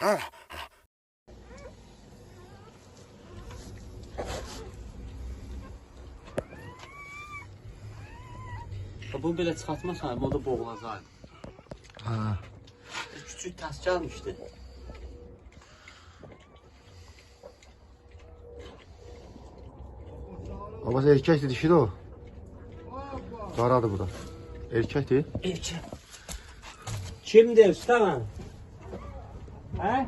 Bunu belə çıxartmasan, o da boğulacaq. Ha. Küçük təs gəlmişdi. Babası erkekti dişi de o. Qaradır bu da. Erkekti. Erkək. Kimdir usta mən? Hə?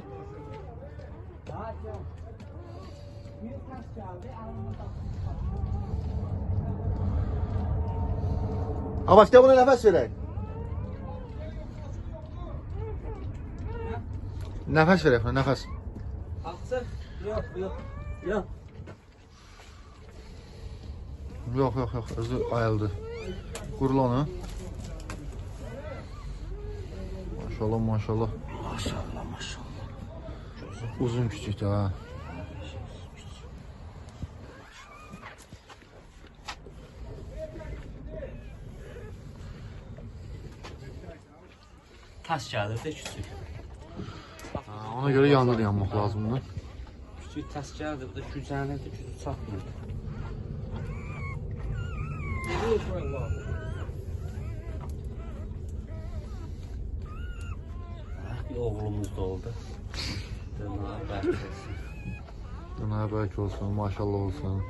Ama işte buna nefes verək. Nefes verək buna nefes. Axsın? Yox, yox. Yox. Yok yok yok özü ayıldı. Kurul onu. Maşallah. Maşallah, maşallah. Uzun küçük ha. Taş kağıdı da küçük. Ha, ona göre yanları yanmak lazım da. Küçük taş kağıdı da güzelden de küçük satmıyor. Ah, oğlumuz da oldu. Ömer Berk olsun, maşallah olsun.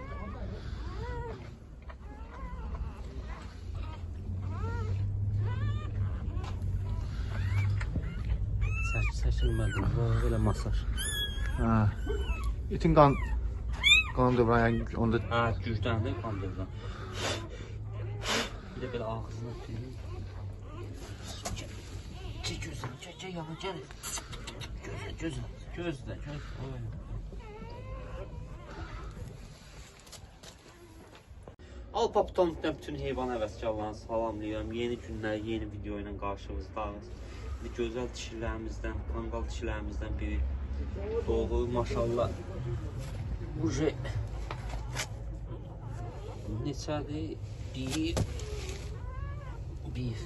Saç, seçilmədim, böyle masaj. Hə. İtin qan qan dövran, yəni onda hə, gücdən də qan dövran. Bir də belə ağzını tutayım. Çək gözünü, çək, çək, yavaş, gəl. Gözün, gözün. Gözlə, gözlə, gözlə. Oy. Alpapton'dan bütün heyvan həvəskarlarını salamlayıram. Yeni günlər, yeni video ilə qarşınızdayız. İndi gözəl dişilərimizdən, kangal dişilərimizdən biri doğru maşallah. Bu şey neçədir? Bir bir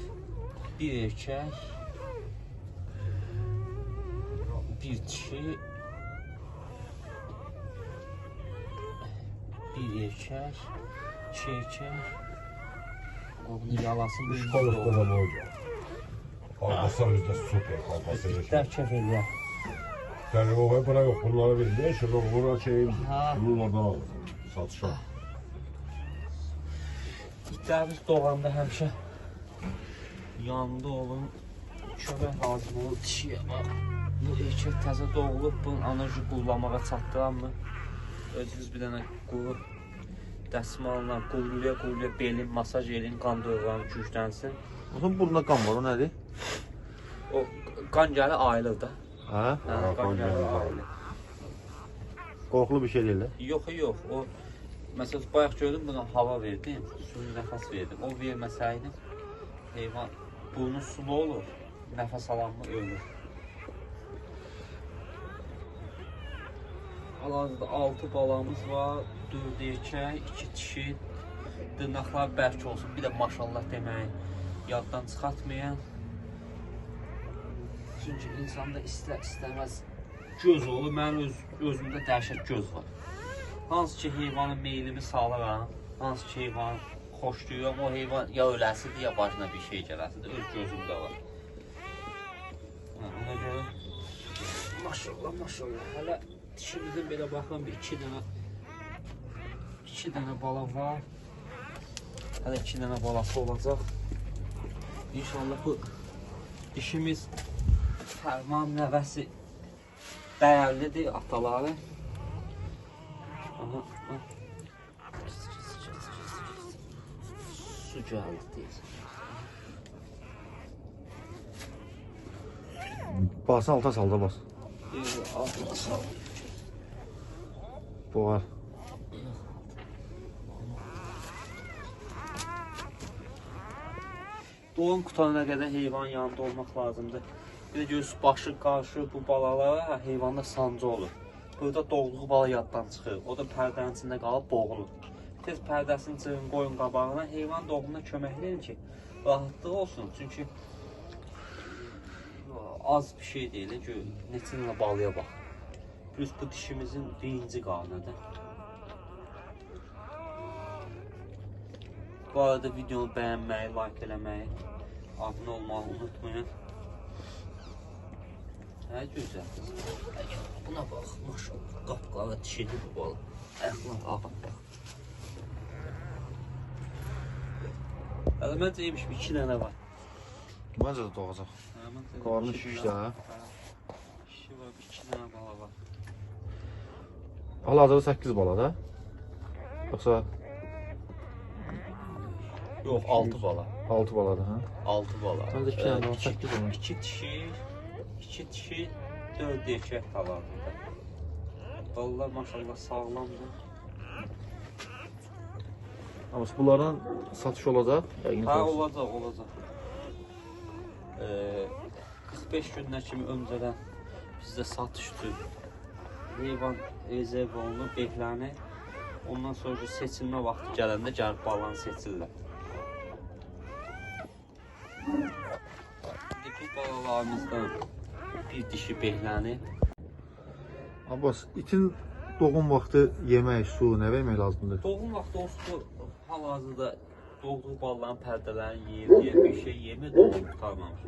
bir erkək kişi bir erkek, iki erkek. O bunun yalasın. Üç balık şey. kadar olacak. Kalkasa bizde süper kalkasa. Bitler kefirler. Yani o para yok. Bunları biz ne işe yok. Buna durmadan alır. Satışa. Ah. İtlər biz doğanda həmişə yanında olun. Köpək lazım olur dişiyə bax. Bu erkək təzə doğulub, bunun anajı qullamağa çatdıranmı? Özünüz bir dənə quru dəsmalla qulluya qulluya belin masaj elin, qan dövranı güclənsin. Onun burnunda kan var o nedir? O qan gəlir ayılır da. Ha? Hə, Ha, qan qan gəlir ayılır. Korkulu bir şey değil de. Yox, yox. O məsələn bayaq gördüm buna hava verdim, suyun nəfəs verdim. O verməsəydi heyvan burnu sulu olur, nəfəs alanmı ölür. Hal-hazırda 6 balamız var, 4 erkək, 2 dişi. Dırnaqlar bərk olsun. Bir də maşallah deməyin. Yaddan çıxartmayın. Çünki insanda istər istəməz göz olur. Mənim öz, özümdə dəhşət göz var. Hansı ki heyvanın meylimi salıram, hansı ki heyvanı xoşlayıram, o heyvan ya öləsidir, ya başına bir şey gələsidir. Öz gözümdə var. Ha, ona görə maşallah, maşallah. Hələ dişimizin belə baxın bir iki dənə iki dənə bala var. Hələ iki dənə balası olacaq. İnşallah bu dişimiz Fərman nəvəsi dəyərlidir ataları. Aha, aha. Su gəldi. Basın alta salda bas. Bir altına sal. Boğar. Doğum qutanına qədər heyvan yanında olmaq lazımdır. Bir də görürsünüz başı qarşı bu balalara heyvanda sancı olur. Burada doğduğu bala yaddan çıxır. O da pərdənin içində qalıb boğulur. Tez pərdəsini cırın qoyun qabağına. Heyvan doğumuna köməkləyin ki, rahatlıq olsun. Çünki az bir şey değil. Gör neçə dənə balıya bax. Plus bu dişimizin birinci qarnıdır. Bu arada videonu bəyənməyi, like eləməyi, abunə olmağı unutmayın. Hə, gözəl. Buna bax, maşallah, qapqara dişidir bu balıq. Ayaqlar, ha, bax, bax. Hələ məncə yemiş bir iki dənə var. Məncə də doğacaq. Qarnı şişdi, hə? Hə, Şişi var, bir iki dənə bala var. Hal-hazırda 8 bala da. Yoxsa Yox, 6 bala. 6 baladır, hə? 6 bala. Məncə iki dənə Ee, var, iki- 8 olmuş. İki dişi, iki dişi, 4 erkək talarında. Balalar maşallah sağlamdır. Amma bunların satış olacaq. Yəqin Ha olacaq, olacaq. Ee, 45 gündən kimi öncədən bizdə satış heyvan rezerv olunub, behləni. Ondan sonra seçilmə vaxtı gələndə gəlib balanı seçirlər. Bu balalarımızdan bir dişi behləni Abbas, itin doğum vaxtı yemək, su nə vermək lazımdır? Doğum vaxtı o su hal-hazırda doğduğu balların pərdələrini yeyir, yeyir, bir şey yemir, doğum qutarmamış.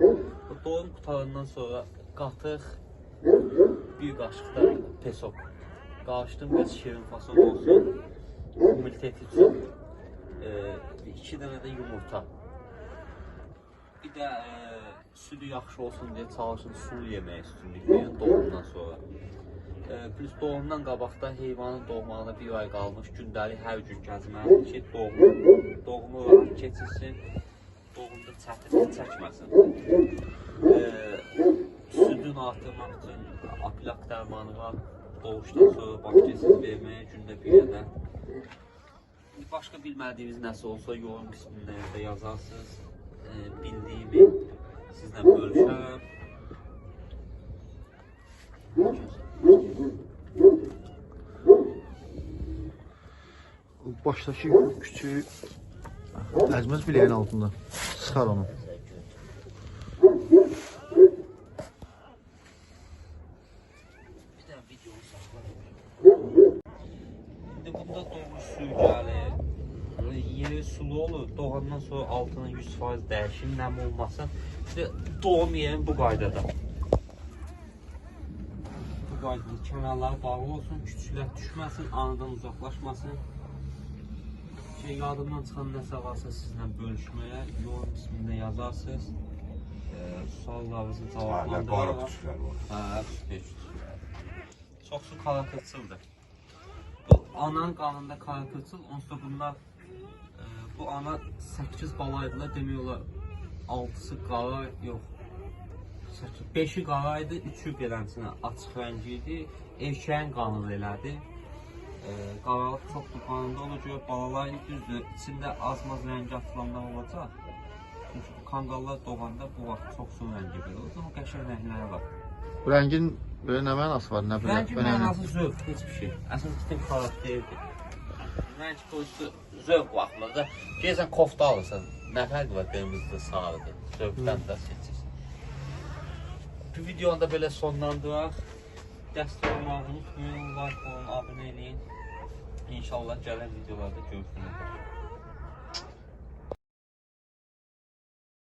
Doğum qutarandan sonra qatıq bir qaşıq da pesok. Qarışdım biraz şirin fason olsun. Immunitet üçün. E, iki dənə də yumurta. Bir də e, südü yaxşı olsun deyə çalışın sulu yeməyə üstünlük verin doğumdan sonra. E, plus doğumdan qabaqda heyvanın doğmağına bir ay qalmış gündəlik hər gün gəzməlidir ki, doğumu, doğumu rahat keçirsin, doğumda çətinlik çəkməsin. E, südün artırmaq üçün apilak dərmanı var, doğuşdan sonra bakterisiz verməyə gündə bir yerdə. Başqa bilmədiyiniz nəsə olsa yorum qismində yazarsınız. E, bildiyimi sizlə bölüşərəm. Başdakı küçüğü əzməz biləyin altında. Sıxar onu. Bir dənə video saxlayın. İndi bunda suyu gəlir. Yeri sulu olur. Doğandan sonra altına 100% dəyişim, nəm olmasın. İşte doğum yerin bu qaydada. Bu qaydada kənarları bağlı olsun, küçüklər düşməsin, anadan uzaqlaşmasın. Şey, yadımdan çıxan nəsə varsa sizlə bölüşməyə, yorum qismində yazarsınız. Ee, suallarınızı Hala cavablandırarıq. qarı tuşlar var. Hə, süper. Çox su karakırçıldır. Ananın qanında karakırçıl, onsuz da bunlar e, bu ana 8 balaydılar demək olar 6-sı qara yox. 5-i qara idi, 3-ü beləsinə açıq rəngi idi. Erkəyin qanı da elədi. E, qaralıq çoxdur qanında olacaq. Balaların düzdür, içində az-maz rəngi atılanlar olacaq. Çünki bu kangallar doğanda bu vaxt çox su rəngi belə olur. Amma qəşəng rəngləri var. Bu rəngin belə nə mənası var, nə bilə, Rəngin mənası zövq, heç bir şey. Əsas kitin xarakteridir. Rəng qoyusu zövq baxımında. Gəlsən kofta alırsan, nə fərqi var qırmızıdır, sarıdır. Zövqdən də seçirsən. Bu videonu da belə sonlandıraq. Dəstək olmağı unutmayın, like olun, abunə eləyin. İnşallah gələn videolarda görüşmək üzere.